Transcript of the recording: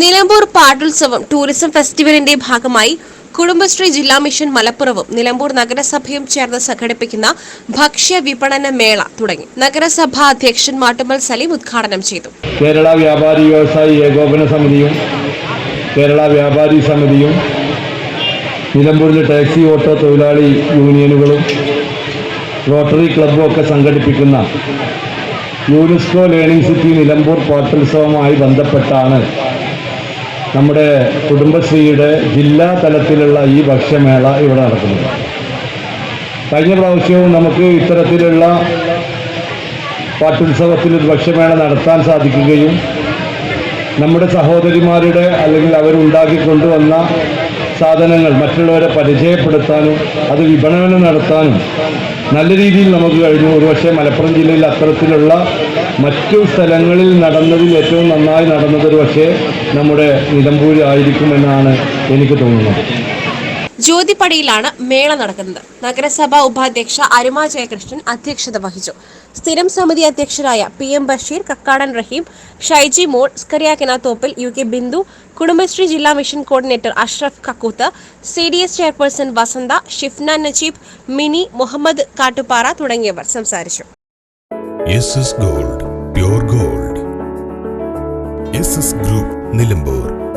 പാട്ടുത്സവം tourism ഫെസ്റ്റിവലിന്റെ ഭാഗമായി കുടുംബശ്രീ ജില്ലാ mission മലപ്പുറവും Nilambur നഗരസഭയും ചേർന്ന് സംഘടിപ്പിക്കുന്ന ഭക്ഷ്യ വിപണന മേള തുടങ്ങി. നഗരസഭാ അധ്യക്ഷൻ മാട്ടുമൽ സലീം ഉദ്ഘാടനം ചെയ്തു. കേരള വ്യാപാരി വ്യവസായി ഏകോപന സമിതിയും കേരള വ്യാപാരി സമിതിയും നിലമ്പൂരിലെ ടാക്സി ഓട്ടോ തൊഴിലാളി യൂണിയനുകളും റോട്ടറി ക്ലബ്ബും ഒക്കെ സംഘടിപ്പിക്കുന്ന യുനെസ്കോ ലേണിംഗ് സിറ്റി നിലമ്പൂർ പാട്ടുത്സവവുമായി ബന്ധപ്പെട്ടാണ് നമ്മുടെ കുടുംബശ്രീയുടെ ജില്ലാ തലത്തിലുള്ള ഈ ഭക്ഷ്യമേള ഇവിടെ നടക്കുന്നത് കഴിഞ്ഞ പ്രാവശ്യവും നമുക്ക് ഇത്തരത്തിലുള്ള പാട്ടുത്സവത്തിൽ ഒരു ഭക്ഷ്യമേള നടത്താൻ സാധിക്കുകയും നമ്മുടെ സഹോദരിമാരുടെ അല്ലെങ്കിൽ അവരുണ്ടാക്കി കൊണ്ടുവന്ന സാധനങ്ങൾ മറ്റുള്ളവരെ പരിചയപ്പെടുത്താനും അത് വിപണനം നടത്താനും നല്ല രീതിയിൽ നമുക്ക് കഴിഞ്ഞു. ഒരുപക്ഷെ മലപ്പുറം ജില്ലയിൽ അത്തരത്തിലുള്ള മറ്റു സ്ഥലങ്ങളിൽ നടന്നതിൽ ഏറ്റവും നന്നായി നടന്നത് ഒരു പക്ഷേ നമ്മുടെ നിലമ്പൂരായിരിക്കുമെന്നാണ് എനിക്ക് തോന്നുന്നത്. ജ്യോതിപ്പടിയിലാണ് മേള നടക്കുന്നത്. നഗരസഭാ ഉപാധ്യക്ഷ അരുമ ജയകൃഷ്ണൻ അധ്യക്ഷത വഹിച്ചു. സ്ഥിരം സമിതി അധ്യക്ഷരായ പി എം ബഷീർ കക്കാടൻ റഹീം ഷൈജി മോൾ സ്കറിയാക്കിന തോപ്പിൽ യു കെ ബിന്ദു കുടുംബശ്രീ ജില്ലാ mission coordinator Ashraf Kakkooth C D S chairperson Vasantha Shifna Najeeb Mini Muhammad Kattupara തുടങ്ങിയവർ സംസാരിച്ചു. Gold gold. ഗ്രൂപ്പ് നിലമ്പൂർ.